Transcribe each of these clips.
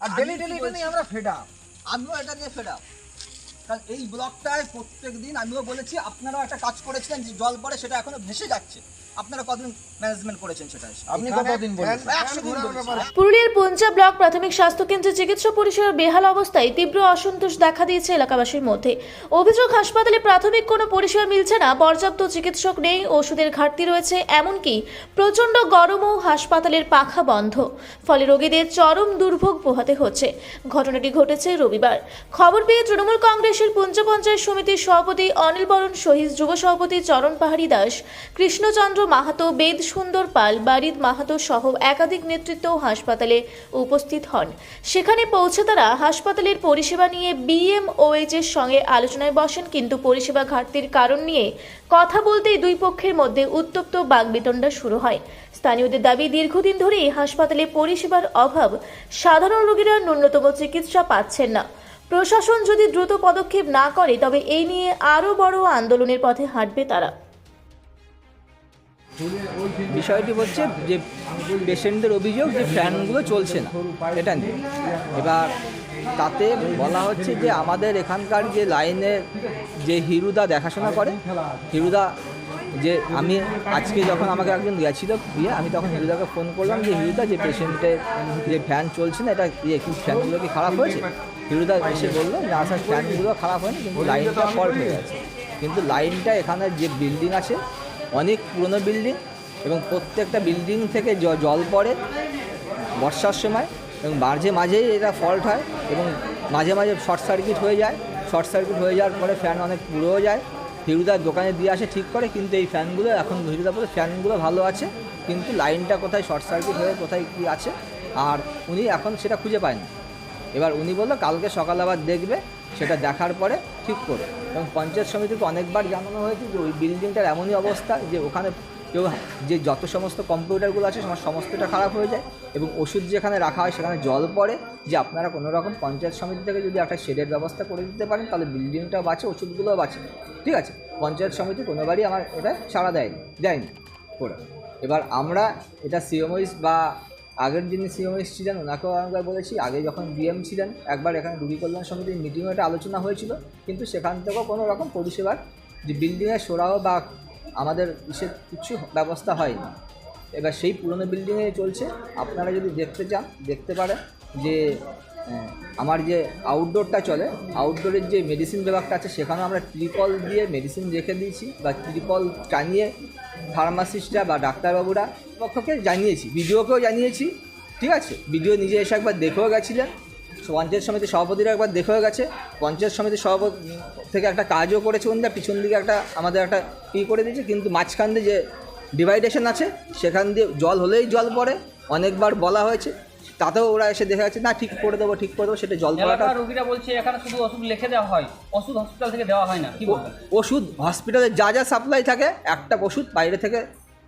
আর daily daily এটা নিয়ে আমরা ফেড আপ আমিও এটা নিয়ে ফেডা কারণ এই ব্লকটায় প্রত্যেক দিন আমিও বলেছি আপনারাও একটা কাজ করেছিলেন যে জল পড়ে সেটা এখনও ভেসে যাচ্ছে। আপনারা কতদিন ম্যানেজমেন্ট করেছেন সেটা আপনি কতদিন বলেন একশো দিন বলেছি। পুরুলিয়ার পঞ্চা ব্লক প্রাথমিক স্বাস্থ্যকেন্দ্রে চিকিৎসা পরিষেবার বেহাল অবস্থায় তীব্র অসন্তোষ দেখা দিয়েছে এলাকাবাসীর মধ্যে। অভিযোগ হাসপাতালে প্রাথমিক কোনো পরিষেবা মিলছে না পর্যাপ্ত চিকিৎসক নেই ওষুধের ঘাটতি রয়েছে এমনকি প্রচণ্ড গরমও হাসপাতালের পাখা বন্ধ। ফলে রোগীদের চরম দুর্ভোগ পোহাতে হচ্ছে। ঘটনাটি ঘটেছে রবিবার। খবর পেয়ে তৃণমূল কংগ্রেসের পঞ্চ পঞ্চায়েত সমিতির সভাপতি অনিল বরণ শহীদ যুব সভাপতি চরণ পাহাড়ি দাস কৃষ্ণচন্দ্র মাহাতো বেদ সুন্দর পাল, বারিদ মাহাতো সহ একাধিক নেতৃত্ব হাসপাতালে উপস্থিত হন। সেখানে পৌঁছে তারা হাসপাতালের পরিষেবা নিয়ে বিএমওএইচ এর সঙ্গে আলোচনায় বসেন, কিন্তু পরিষেবা ঘাটতির কারণ নিয়ে কথা বলতেই দুই পক্ষের মধ্যে উত্তপ্ত বাগবিতণ্ডা শুরু হয়। স্থানীয়দের দাবি, দীর্ঘদিন ধরেই হাসপাতালে পরিষেবার অভাব সাধারণ রোগীরা ন্যূনতম চিকিৎসা পাচ্ছেন না। প্রশাসন যদি দ্রুত পদক্ষেপ না করে, তবে এই নিয়ে আরও বড় আন্দোলনের পথে হাঁটবে তারা। বিষয়টি হচ্ছে যে পেশেন্টদের অভিযোগ যে ফ্যানগুলো চলছে না, এটা নিয়ে। এবার তাতে বলা হচ্ছে যে আমাদের এখানকার যে লাইনের যে হিরুদা দেখাশোনা করে, হিরুদা যে আমি আজকে যখন আমাকে একজন গেছিল দিয়ে আমি তখন হিরুদাকে ফোন করলাম যে, হিরুদা, যে পেশেন্টের যে ফ্যান চলছে না, এটা ইয়ে কি ফ্যানগুলো কি খারাপ হয়েছে? হিরুদা এসে বলল, না স্যার ফ্যানগুলো খারাপ হয়নি, কিন্তু লাইনটা ফল্ট হয়ে গেছে। কিন্তু লাইনটা এখানে যে বিল্ডিং আছে অনেক পুরনো বিল্ডিং এবং প্রত্যেকটা বিল্ডিং থেকে জল পড়ে বর্ষার সময় এবং মাঝে মাঝেই এটা ফল্ট হয় এবং মাঝে মাঝে শর্ট সার্কিট হয়ে যায়। শর্ট সার্কিট হয়ে যাওয়ার পরে ফ্যান অনেক পুড়েও যায়। হিরুদার দোকানে দিয়ে আসে ঠিক করে কিন্তু এই ফ্যানগুলো এখন হিরুদা বলে ফ্যানগুলো ভালো আছে কিন্তু লাইনটা কোথায় শর্ট সার্কিট হয়ে কোথায় কী আছে আর উনি এখন সেটা খুঁজে পায়নি। এবার উনি বলল, কালকে সকাল আবার দেখবে, সেটা দেখার পরে ঠিক করে এবং পঞ্চায়েত সমিতিকে অনেকবার জানানো হয়েছে যে ওই বিল্ডিংটার এমনই অবস্থা যে ওখানে কেউ যে যত সমস্ত কম্পিউটারগুলো আছে আমার সমস্তটা খারাপ হয়ে যায় এবং ওষুধ যেখানে রাখা হয় সেখানে জল পড়ে। যে আপনারা কোনো রকম পঞ্চায়েত সমিতি থেকে যদি একটা শেডের ব্যবস্থা করে দিতে পারেন, তাহলে বিল্ডিংটা বাঁচে, ওষুধগুলোও বাঁচে। ঠিক আছে? পঞ্চায়েত সমিতি কোনোবারই আমার এটা সাড়া দেয়নি দেয়নি। করে এবার আমরা এটা সিওমইস বা আগের যিনি সিওমইস ছিলেন, ওনাকেও একবার বলেছি, আগে যখন ডিএম ছিলেন, একবার এখানে রুগী কল্যাণ সমিতির মিটিংয়ে একটা আলোচনা হয়েছিল, কিন্তু সেখান থেকেও কোনো রকম পরিষেবার যে বিল্ডিংয়ের সোরাও বা আমাদের ইসের কিছু ব্যবস্থা হয়নি। এবার সেই পুরনো বিল্ডিংয়ে চলছে, আপনারা যদি দেখতে চান, দেখতে পারেন যে আমার যে আউটডোরটা চলে আউটডোরের যে মেডিসিন বিভাগটা আছে, সেখানেও আমরা ত্রিপল দিয়ে মেডিসিন রেখে দিয়েছি বা ত্রিপল টানিয়ে ফার্মাসিস্টরা বা ডাক্তারবাবুরা পক্ষকে জানিয়েছি, বিডিওকেও জানিয়েছি, ঠিক আছে? বিডিও নিজে এসে একবার দেখেও গেছিলেন। পঞ্চায়েত সমিতির সভাপতিরা একবার দেখেও গেছে। পঞ্চায়েত সমিতির সভাপতি থেকে একটা কাজও করেছে ওনারা পিছন দিকে একটা, আমাদের একটা ই করে দিয়েছে। কিন্তু মাঝখান দিয়ে যে ডিভাইডেশন আছে, সেখান দিয়ে জল হলেই জল পড়ে, অনেকবার বলা হয়েছে। তাতেও ওরা এসে দেখে গেছে না ঠিক করে দেবো ঠিক করে দেবো সেটা জল পড়াটা রোগীরা বলছে এখানে শুধু ওষুধ লিখে দেওয়া হয় ওষুধ হসপিটাল থেকে দেওয়া হয় না কি বলবেন? ওষুধ হসপিটালে যা যা সাপ্লাই থাকে একটা ওষুধ বাইরে থেকে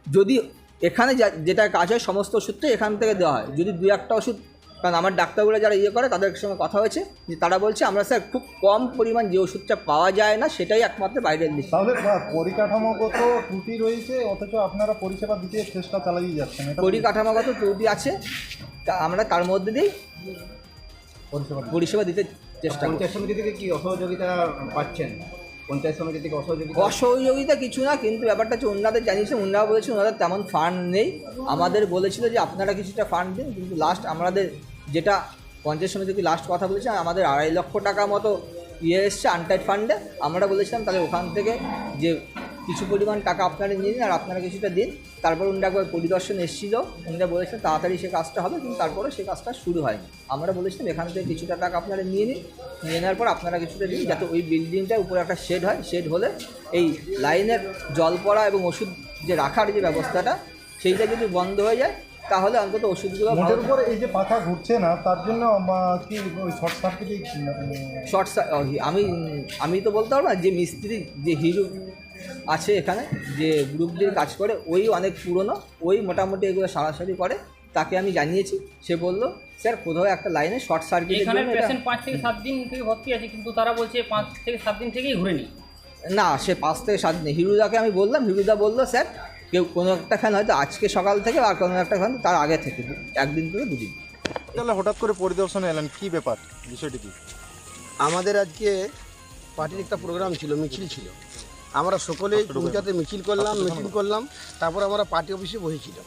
যদি এখানে যা যেটা কাজ হয় সমস্ত ওষুধটাই এখান থেকে দেওয়া হয়। যদি দু একটা ওষুধ কারণ আমার ডাক্তারগুলো যারা ইয়ে করে তাদের সঙ্গে কথা হয়েছে যে তারা বলছে আমরা স্যার খুব কম পরিমাণ যে ওষুধটা পাওয়া যায় না সেটাই একমাত্র বাইরে দিচ্ছি। তাহলে পরিকাঠামোগত ত্রুটি রয়েছে অথচ আপনারা পরিষেবা দিতে চেষ্টা চালিয়ে যাচ্ছেন পরিকাঠামোগত ত্রুটি আছে তা আমরা তার মধ্যে দিয়েই পরিষেবা দিতে- চেষ্টা করি পঞ্চায়েত সমিতি থেকে কি অসহযোগিতা পাচ্ছেন? পঞ্চায়েত সমিতি থেকে অসহযোগিতা? অসহযোগিতা কিছু না কিন্তু ব্যাপারটা হচ্ছে ওনাদের জানিয়েছে ওনারা বলেছেন ওনাদের তেমন ফান্ড নেই। আমাদের বলেছিল যে আপনারা কিছুটা ফান্ড দিন কিন্তু লাস্ট আমাদের যেটা পঞ্চায়েত সমিতি লাস্ট কথা বলেছে আমাদের আড়াই লক্ষ টাকা মতো ইয়ে এসছে আনটাইড ফান্ডে আমরা বলেছিলাম তাহলে ওখান থেকে যে কিছু পরিমাণ টাকা আপনারা নিয়ে নিন আর আপনারা কিছুটা দিন তারপর উনি একবার পরিদর্শন এসেছিল উনিরা বলেছিলেন তাড়াতাড়ি সে কাজটা হবে কিন্তু তারপরে সে কাজটা শুরু হয়নি। আমরা বলেছিলাম এখান থেকে কিছুটা টাকা আপনারা নিয়ে নিন নিয়ে নেওয়ার পর আপনারা কিছুটা দিন যাতে ওই বিল্ডিংটার উপরে একটা শেড হয় শেড হলে এই লাইনের জল পড়া এবং ওষুধ যে রাখার যে ব্যবস্থাটা সেইটা যদি বন্ধ হয়ে যায় তাহলে অন্তত ওষুধগুলো মোটের উপর এই যে পাখা ঘুরছে না তার জন্য কি শর্ট সার্কিটই শর্ট আমি আমি তো বলতে পারব না যে মিস্ত্রি যে হিরো আছে এখানে যে গ্রুপ দিয়ে কাজ করে ওই অনেক পুরনো ওই মোটামুটি এগুলো সারাসারি করে তাকে আমি জানিয়েছি। সে বলল স্যার কোথাও একটা লাইনে শর্ট সার্কিট এখানে পেশেন্ট পাঁচ থেকে সাত দিন থেকে ভর্তি আছে কিন্তু তারা বলছে পাঁচ থেকে সাত দিন থেকেই ঘুরেনি। না সে পাঁচ থেকে সাত দিন হিরুদাকে আমি বললাম হিরুদা বলল স্যার কেউ কোনো একটা ফ্যান হয়তো আজকে সকাল থেকে আর কোনো একটা ফ্যান তার আগে থেকে একদিন থেকে দুদিন। তাহলে হঠাৎ করে পরিদর্শনে এলেন কি ব্যাপার বিষয়টি কি? আমাদের আজকে পার্টির একটা প্রোগ্রাম ছিল মিছিল ছিল। আমরা সকলেই পূজাতে মিছিল করলাম মিটিং করলাম তারপর আমরা পার্টি অফিসে বসেছিলাম।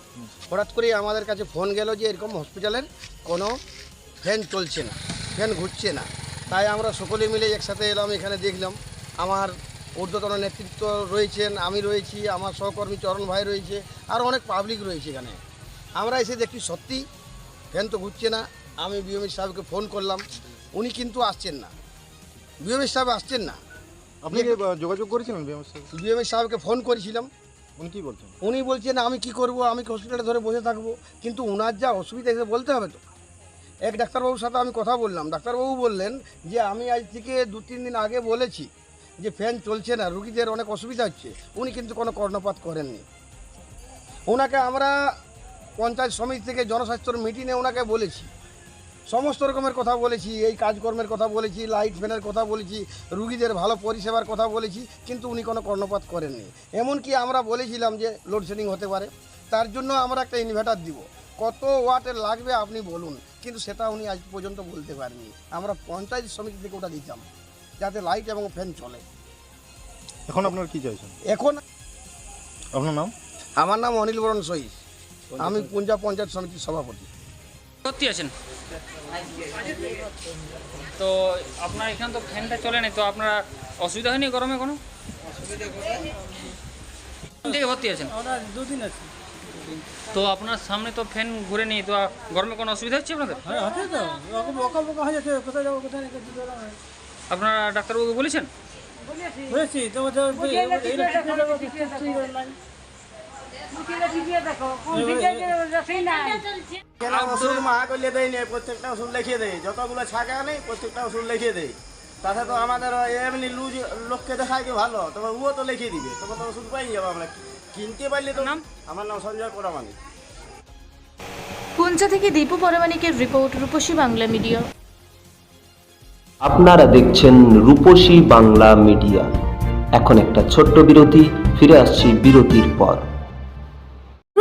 হঠাৎ করে আমাদের কাছে ফোন গেল যে এরকম হসপিটালের কোনো ফ্যান চলছে না ফ্যান ঘুরছে না। তাই আমরা সকলে মিলে একসাথে এলাম এখানে দেখলাম। আমার ঊর্ধ্বতন নেতৃত্ব রয়েছেন আমি রয়েছি আমার সহকর্মী চরণ ভাই রয়েছে আর অনেক পাবলিক রয়েছে এখানে। আমরা এসে দেখি সত্যি ফ্যান তো ঘুরছে না। আমি বিএমএস সাহেবকে ফোন করলাম উনি কিন্তু আসছেন না। বিএমএস সাহেব আসছেন না। আপনি কি যোগাযোগ করেছিলেন বিএমএস সাহেব? বিএমএস সাহেবকে ফোন করেছিলাম। উনি কি বলছেন? উনি বলছেন আমি কি করব? আমি হসপিটালে ধরে বসে থাকব? কিন্তু ওনার যা অসুবিধা এসে বলতে হবে তো। এক ডাক্তারবাবুর সাথে আমি কথা বললাম। ডাক্তারবাবু বললেন যে আমি আজ থেকে দু তিন দিন আগে বলেছি যে ফ্যান চলছে না রুগীদের অনেক অসুবিধা হচ্ছে। উনি কিন্তু কোনো কর্ণপাত করেননি। ওনাকে আমরা পঞ্চায়েত সমিতি থেকে জনস্বাস্থ্যর মিটিংয়ে ওনাকে বলেছি। সমস্ত রকমের কথা বলেছি এই কাজকর্মের কথা বলেছি লাইট ফ্যানের কথা বলেছি রুগীদের ভালো পরিষেবার কথা বলেছি কিন্তু উনি কোনো কর্ণপাত করেননি। এমনকি আমরা বলেছিলাম যে লোডশেডিং হতে পারে তার জন্য আমরা একটা ইনভার্টার দিব। কত ওয়াটের লাগবে আপনি বলুন কিন্তু সেটা উনি আজ পর্যন্ত বলতে পারেননি। আমরা পঞ্চায়েত সমিতি থেকে ওটা দিতাম যাতে লাইট এবং ফ্যান চলে। এখন আপনার কি চাইছেন? এখন আপনার নাম? আমার নাম অনিল বরণ সহিস আমি পুঞ্জা পঞ্চায়েত সমিতির সভাপতি। সত্যি আছেন তো আপনার এখানে তো ফ্যানটা চলে না তো আপনার অসুবিধা হয়নি গরমে কোনো থেকে ভর্তি আছেন দুদিন আছে তো আপনার সামনে তো ফ্যান ঘুরে নেই তো গরমে কোনো অসুবিধা হচ্ছে আপনাদের হ্যাঁ তো ওরকম বকা বকা হয়ে যাচ্ছে কোথায় যাব কোথায় রেখে দিতে হবে? আপনারা ডাক্তারবাবুকে বলেছেন বুঝেছি তো ওষুধ মাহা করলে দেয় নেই প্রত্যেকটা ওষুধ লিখে দেয়। যতগুলো ছাকা নেই প্রত্যেকটা ওষুধ লিখে দেয়। তাতে তো আমাদের এমনি লুজ লোককে দেখায় কি ভালো? তবে ও তো লিখে দিবে। তবে তো ওষুধ পাই যাব আমরা কিনতে পারলে তো নাম? আমার নাম সঞ্জয় পোড়ামানি পুঞ্চা থেকে দীপু পরমানিকের রিপোর্ট রূপসী বাংলা মিডিয়া আপনারা দেখছেন রূপসী বাংলা মিডিয়া এখন একটা ছোট্ট বিরতি ফিরে আসছি বিরতির পর।